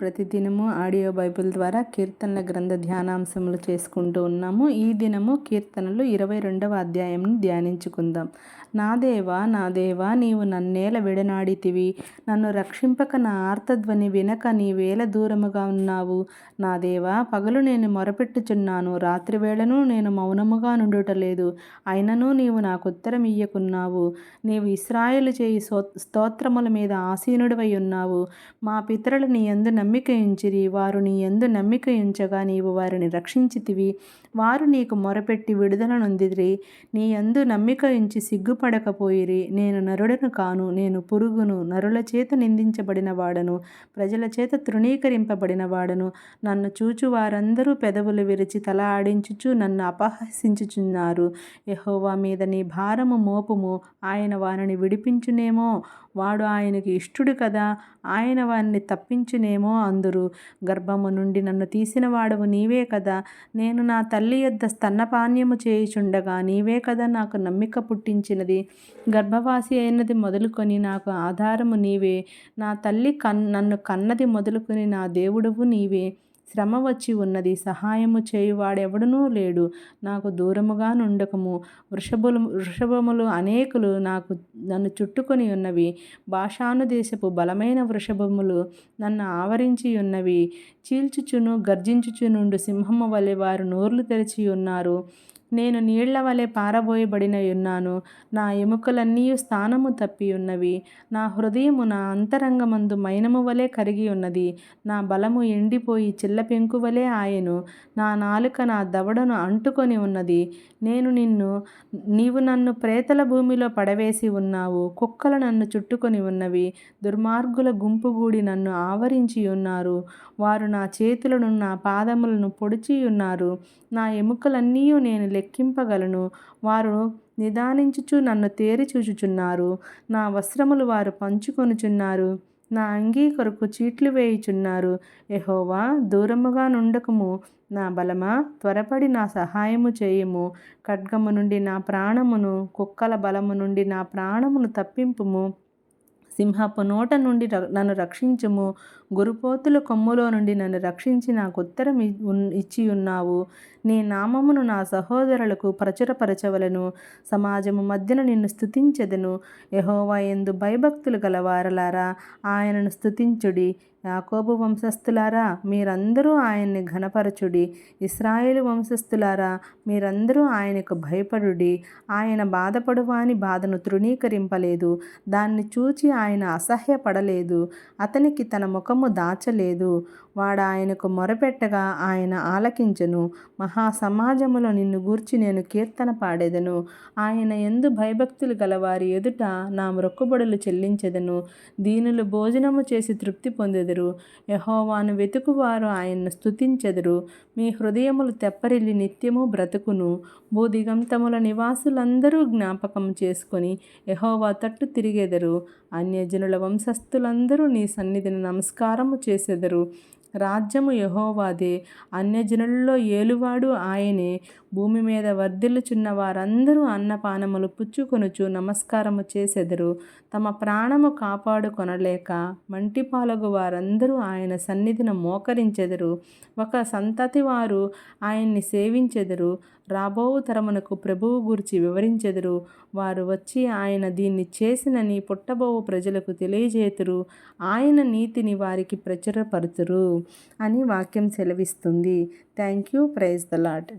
ప్రతిదినము audio Bible ద్వారా కీర్తనల గ్రంథ ధ్యానాంశములు చేసుకుంటూ ఉన్నాము. ఈ దినము కీర్తనలు ఇరవై రెండవ అధ్యాయంను ధ్యానించుకుందాం. నా దేవా నా దేవా నీవు నన్నేల విడనాడితివి. నన్ను రక్షింపక నా ఆర్తధ్వని వినక నీ వేల దూరముగా ఉన్నావు. నా దేవా పగలు నేను మొరపెట్టుచున్నాను. రాత్రి వేళను నేను మౌనముగా నుండుటలేదు. అయినను నీవు నాకు ఉత్తరం ఇయ్యకున్నావు నీవు ఇస్రాయేలు చేయి స్తోత్రముల మీద ఆసీనుడివై ఉన్నావు. మా పితరులు నీ ఎందు నమ్మిక ఉంచిరి. వారు నీ ఎందు నమ్మిక ఉంచగా నీవు వారిని రక్షించితివి. వారు నీకు మొరపెట్టి విడుదల నొందిరి. నీ యందు నమ్మిక ఉంచి సిగ్గుపడకపోయిరి. నేను నరుడను కాను. నేను పురుగును. నరుల చేత నిందించబడిన వాడను. ప్రజల చేత తృణీకరింపబడిన వాడను. నన్ను చూచు వారందరూ పెదవులు విరిచి తల ఆడించుచు నన్ను అపహసించుచున్నారు. యహోవా మీద నీ భారము మోపుము. ఆయన వారిని విడిపించునేమో. వాడు ఆయనకి ఇష్టుడు కదా ఆయన వారిని తప్పించునేమో అందురు. గర్భము నుండి నన్ను తీసిన వాడవు నీవే కదా నేను నా తల్లి యొద్ద స్తన్నపానీయము చేయుచుండగా నీవే కదా నాకు నమ్మిక పుట్టించినది. గర్భవాసి అయినది మొదలుకొని నాకు ఆధారము నీవే నా తల్లి కన్ నన్ను కన్నది మొదలుకొని నా దేవుడవు నీవే. శ్రమ వచ్చి ఉన్నది సహాయము చేయువాడెవడనూ లేడు. నాకు దూరముగా నుండకము వృషభులు వృషభములు అనేకులు నాకు నన్ను చుట్టుకొని ఉన్నవి. భాషాను దేశపు బలమైన వృషభములు నన్ను ఆవరించి ఉన్నవి. చీల్చుచును గర్జించుచునుండు సింహము వలె వారు నోర్లు తెరిచి ఉన్నారు. నేను నీళ్ళ వలె పారబోయబడిన ఉన్నాను నా ఎముకలన్నీ స్థానము తప్పి ఉన్నవి నా హృదయము నా అంతరంగమందు మైనము వలె కరిగి ఉన్నది నా బలము ఎండిపోయి చిల్లపెంకు వలె ఆయను. నా నాలుక నా దవడను అంటుకొని ఉన్నది. నేను నిన్ను నీవు నన్ను ప్రేతల భూమిలో పడవేసి ఉన్నావు. కుక్కలు నన్ను చుట్టుకొని ఉన్నవి. దుర్మార్గుల గుంపుగూడి నన్ను ఆవరించి ఉన్నారు వారు నా చేతులను నా పాదములను పొడిచి ఉన్నారు నా ఎముకలన్నీ నేను లెక్కింపగలను. వారు నిదానించుచు నన్ను తేరి చూచుచున్నారు. నా వస్త్రములు వారు పంచుకొనుచున్నారు. నా అంగీ కొరకు చీట్లు వేయుచున్నారు. ఎహోవా దూరముగా నుండకము. నా బలమా త్వరపడి నా సహాయము చేయము. ఖడ్గము నుండి నా ప్రాణమును కుక్కల బలము నుండి నా ప్రాణమును తప్పింపుము. సింహపు నోట నుండి నన్ను రక్షించుము. గురుపోతుల కొమ్ములో నుండి నన్ను రక్షించి నాకు ఉత్తరం ఇచ్చి ఉన్నావు. నీ నామమును నా సహోదరులకు ప్రచురపరచవలను. సమాజము మధ్యన నిన్ను స్థుతించెదను యహోవా ఎందు భయభక్తులు గలవారలారా. ఆయనను స్థుతించుడి యాకోబు వంశస్థులారా మీరందరూ ఆయన్ని ఘనపరచుడి. ఇస్రాయేలు వంశస్థులారా మీరందరూ ఆయనకు భయపడుడి. ఆయన బాధపడువాని బాధను తృణీకరింపలేదు. దాన్ని చూచి ఆయన అసహ్యపడలేదు. అతనికి తన ముఖము దాచలేదు. వాడు ఆయనకు మొరపెట్టగా ఆయన ఆలకించను. మహాసమాజములో నిన్ను గూర్చి నేను కీర్తన పాడేదను. ఆయన ఎందు భయభక్తులు గలవారి ఎదుట నా మొక్కుబడులు చెల్లించెదను. దీనులు భోజనము చేసి తృప్తి పొందెదరు యహోవాను వెతుకువారు ఆయన్ను స్తుతించెదరు. మీ హృదయములు తెప్పరిల్లి నిత్యము బ్రతుకును. భూదిగంతముల నివాసులందరూ జ్ఞాపకం చేసుకొని యహోవా తట్టు తిరిగెదరు. అన్యజనుల వంశస్థులందరూ నీ సన్నిధిని నమస్కారము చేసెదరు. రాజ్యము యహోవాదే. అన్యజనులలో ఏలువాడు ఆయనే. భూమి మీద వర్ధిల్లుచున్న వారందరూ అన్నపానములు పుచ్చుకొనుచు నమస్కారము చేసెదరు. తమ ప్రాణము కాపాడుకొనలేక మంటిపాలగు వారందరూ ఆయన సన్నిధిని మోకరించెదరు. ఒక సంతతి వారు ఆయన్ని సేవించెదరు. రాబో తరమునకు ప్రభువు గురించి వివరించెదరు. వారు వచ్చి ఆయన దీన్ని చేసినని పుట్టబోవు ప్రజలకు తెలియజేతురు. ఆయన నీతిని వారికి ప్రచురపరుతురు అని వాక్యం సెలవిస్తుంది. Thank you. Praise the lord